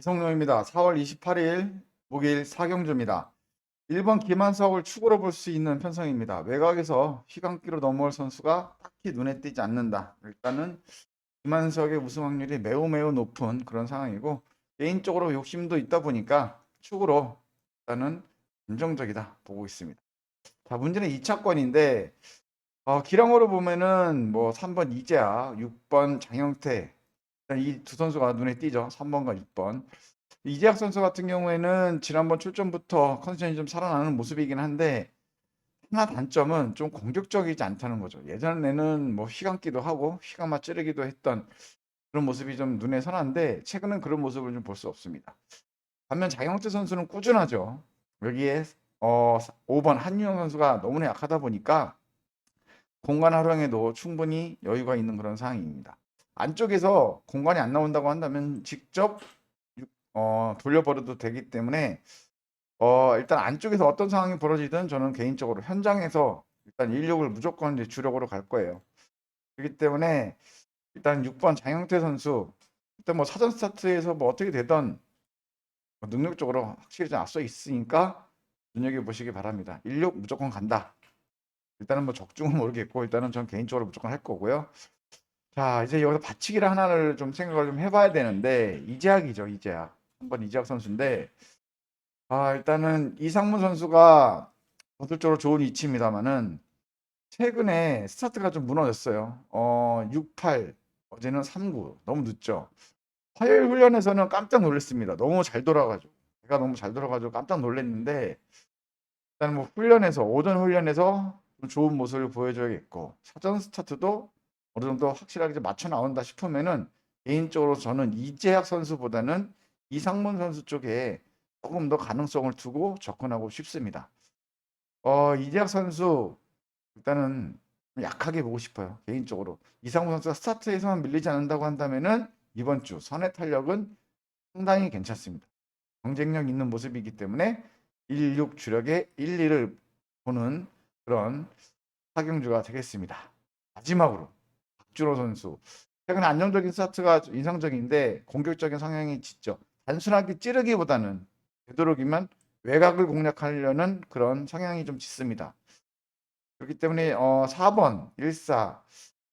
이성룡입니다. 4월 28일 목요일 사경주입니다. 1번 김한석을 축으로 볼 수 있는 편성입니다. 외곽에서 휘감기로 넘어올 선수가 딱히 눈에 띄지 않는다. 일단은 김한석의 우승 확률이 매우 매우 높은 그런 상황이고 개인적으로 욕심도 있다 보니까 축으로 일단은 안정적이다 보고 있습니다. 자 문제는 2차권인데 어, 기량으로 보면은 뭐 3번 이재아, 6번 장영태 이 두 선수가 눈에 띄죠. 3번과 6번. 이재학 선수 같은 경우에는 지난번 출전부터 컨디션이 좀 살아나는 모습이긴 한데 하나 단점은 좀 공격적이지 않다는 거죠. 예전에는 뭐 휘감기도 하고 휘감아 찌르기도 했던 그런 모습이 좀 눈에 선한데 최근은 그런 모습을 좀 볼 수 없습니다. 반면 장영태 선수는 꾸준하죠. 여기에 어 5번 한유영 선수가 너무나 약하다 보니까 공간 활용에도 충분히 여유가 있는 그런 상황입니다. 안쪽에서 공간이 안 나온다고 한다면 직접 어, 돌려버려도 되기 때문에 어, 일단 안쪽에서 어떤 상황이 벌어지든 저는 개인적으로 현장에서 일단 인력을 무조건 이제 주력으로 갈 거예요. 그렇기 때문에 일단 6번 장영태 선수 일단 뭐 사전 스타트에서 뭐 어떻게 되던 뭐 능력적으로 확실히 좀 앞서 있으니까 눈여겨 보시기 바랍니다. 인력 무조건 간다. 일단은 뭐 적중은 모르겠고 일단은 전 개인적으로 무조건 할 거고요. 자, 이제 여기서 받치기를 하나를 좀 생각을 좀 해봐야 되는데 이재학이죠, 이재학. 한번 이재학 선수인데 아, 일단은 이상문 선수가 전술적으로 좋은 위치입니다만은 최근에 스타트가 좀 무너졌어요. 어, 68, 어제는 39, 너무 늦죠. 화요일 훈련에서는 깜짝 놀랐습니다. 너무 잘 돌아가지고 제가 너무 잘 돌아가지고 깜짝 놀랐는데 일단 뭐 훈련에서 오전 훈련에서 좀 좋은 모습을 보여줘야겠고 사전 스타트도 어느 정도 확실하게 좀 맞춰 나온다 싶으면은 개인적으로 저는 이재학 선수보다는 이상문 선수 쪽에 조금 더 가능성을 두고 접근하고 싶습니다. 어, 이재학 선수 일단은 약하게 보고 싶어요. 개인적으로. 이상문 선수가 스타트에서만 밀리지 않는다고 한다면은 이번 주 선의 탄력은 상당히 괜찮습니다. 경쟁력 있는 모습이기 때문에 16 주력의 1, 2를 보는 그런 사경주가 되겠습니다. 마지막으로 박준호 선수. 최근에 안정적인 스타트가 인상적인데 공격적인 성향이 짙죠. 단순하게 찌르기보다는 되도록이면 외곽을 공략하려는 그런 성향이 좀 짙습니다. 그렇기 때문에 어 4번 14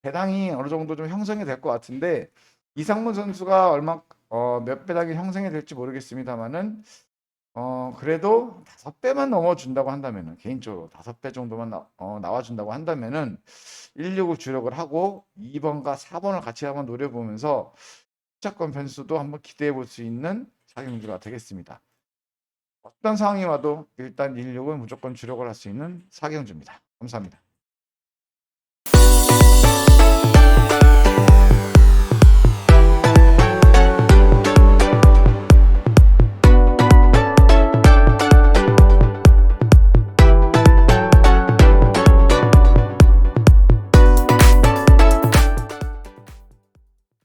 배당이 어느 정도 좀 형성이 될 것 같은데 이상문 선수가 얼마 어, 몇 배당이 형성이 될지 모르겠습니다만은 어 그래도 다섯 배만 넘어준다고 한다면은 개인적으로 다섯 배 정도만 나, 어, 나와준다고 한다면은 16을 주력을 하고 2번과 4번을 같이 한번 노려보면서 시작권 변수도 한번 기대해 볼 수 있는 사경주가 되겠습니다. 어떤 상황이 와도 일단 16은 무조건 주력을 할 수 있는 사경주입니다. 감사합니다.